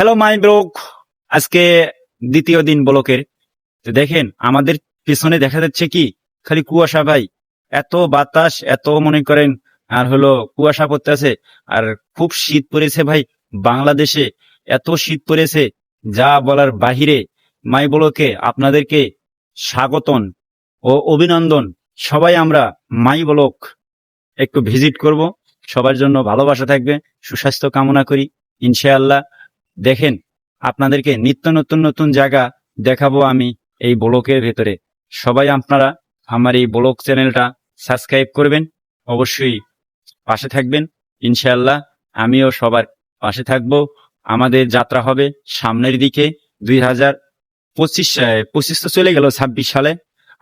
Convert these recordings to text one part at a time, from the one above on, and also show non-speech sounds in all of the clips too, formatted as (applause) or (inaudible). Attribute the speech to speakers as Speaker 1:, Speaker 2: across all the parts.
Speaker 1: Hello my broke আজকে দ্বিতীয় দিন ব্লকের। তো দেখেন, আমাদের পিছনে দেখা যাচ্ছে কি? খালি কুয়াশা ভাই। এত বাতাস, এত মনে করেন, আর হলো কুয়াশা পড়তেছে। আর খুব শীত পড়েছে ভাই বাংলাদেশে। এত শীত পড়েছে, যা বলার বাহিরে। মাই ব্লকে আপনাদেরকে স্বাগতন ও অভিনন্দন। সবাই আমরা মাই ব্লক একটু ভিজিট করব। সবার জন্য ভালোবাসা থাকবে, সুস্বাস্থ্য কামনা করি, ইনশাআল্লাহ। দেখেন, আপনাদেরকে নিত্য নতুন নতুন জায়গা দেখাবো আমি এই ব্লকের ভেতরে। সবাই আপনারা আমার এই ব্লক চ্যানেলটা সাবস্ক্রাইব করবেন, অবশ্যই পাশে থাকবেন। ইনশাল্লাহ আমিও সবার পাশে থাকব। আমাদের যাত্রা হবে সামনের দিকে দুই হাজার পঁচিশ পঁচিশ তো চলে গেল, ছাব্বিশ সালে।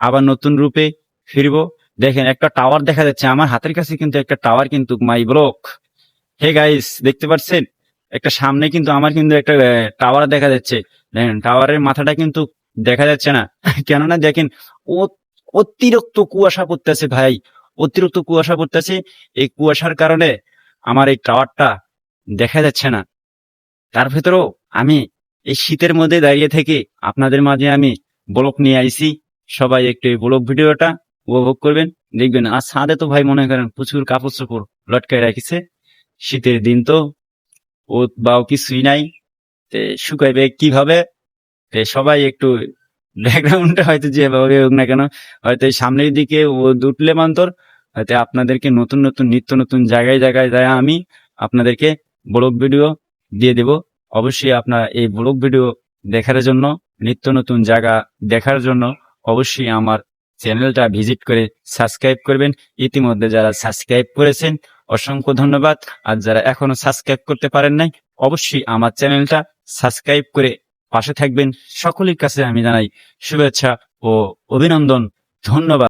Speaker 1: আবার নতুন রূপে ফিরবো। দেখেন, একটা টাওয়ার দেখা যাচ্ছে। আমার হাতের কাছে কিন্তু একটা টাওয়ার কিন্তু মাই ব্লক হে গাইস দেখতে পাচ্ছেন একটা সামনে কিন্তু আমার কিন্তু একটা টাওয়ার দেখা যাচ্ছে। টাওয়ারের মাথাটা কিন্তু দেখা যাচ্ছে না। (laughs) কেননা দেখেন অতিরিক্ত কুয়াশা পড়তেছে ভাই। অতিরিক্ত কুয়াশা পড়তেছে। এই কুয়াশার কারণে আমার এই টাওয়ারটা দেখা যাচ্ছে না। তার ভেতরেও আমি এই শীতের মধ্যে দাঁড়িয়ে থেকে আপনাদের মাঝে আমি ব্লক নিয়ে আইছি। সবাই একটু এই ব্লক ভিডিওটা উপভোগ করবেন, দেখবেন। আর ছাদে তো ভাই মনে করেন প্রচুর কাপড় চোপড় লটকায় রাখিছে। শীতের দিন তো ও বাও কিছুই নাই? শুকাইবে কীভাবে? সবাই একটু ব্যাকগ্রাউন্ডটা হয়তো যেভাবে হোক না কেন, হয়তো সামনের দিকে ও দুটলে মান্তর, হয়তো আপনাদেরকে নতুন নতুন, নিত্য নতুন জায়গায় জায়গায় যায় আমি আপনাদেরকে ব্লগ ভিডিও দিয়ে দেব। অবশ্যই আপনার এই ব্লগ ভিডিও দেখার জন্য, নিত্য নতুন জায়গা দেখার জন্য অবশ্যই আমার চ্যানেলটা ভিজিট করে সাবস্ক্রাইব করবেন। ইতিমধ্যে যারা সাবস্ক্রাইব করেছেন অসংখ্য ধন্যবাদ। আর যারা এখনও সাবস্ক্রাইব করতে পারেন নাই, অবশ্যই আমার চ্যানেলটা সাবস্ক্রাইব করে পাশে থাকবেন। সকলের কাছে আমি জানাই শুভেচ্ছা ও অভিনন্দন। ধন্যবাদ।